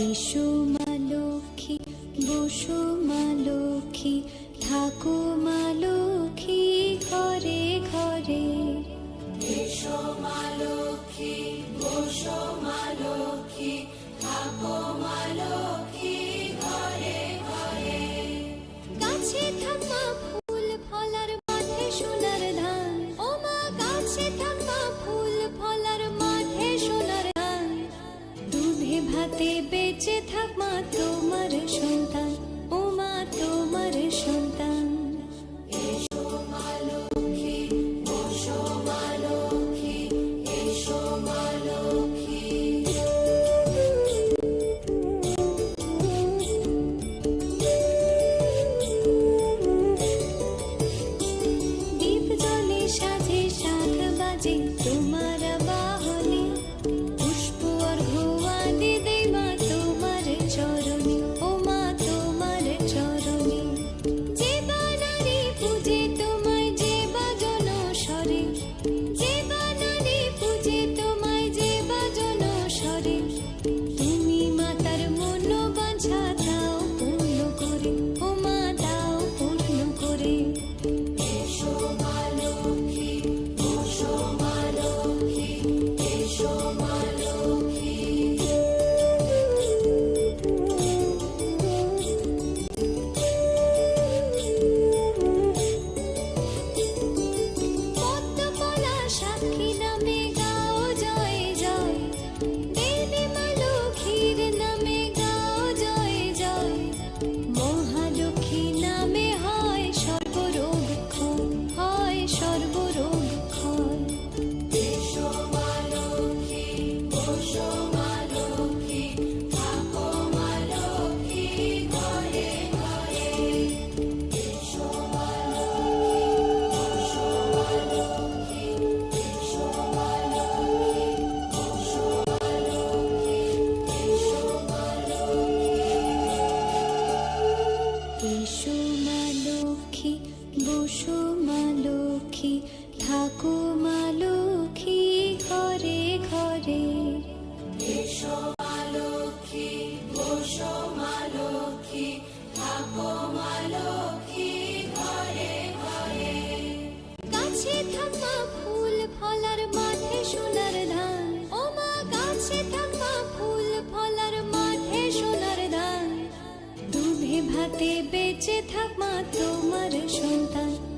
এসো বেঁচে থাক মা তোমার সন্তান। ও মা তোমার সন্তান। পুজে তোমায় যে বাজন যে বানানে পুজে তোমায় যে বাজন গাছে থাকা ফুল, ফলার মাঠে সোনার ধান। ও গাছে থাকা ফুল, ফলার মাঠে সোনার ধান। দুধে ভাতে বেঁচে থাক তোমার সন্তান।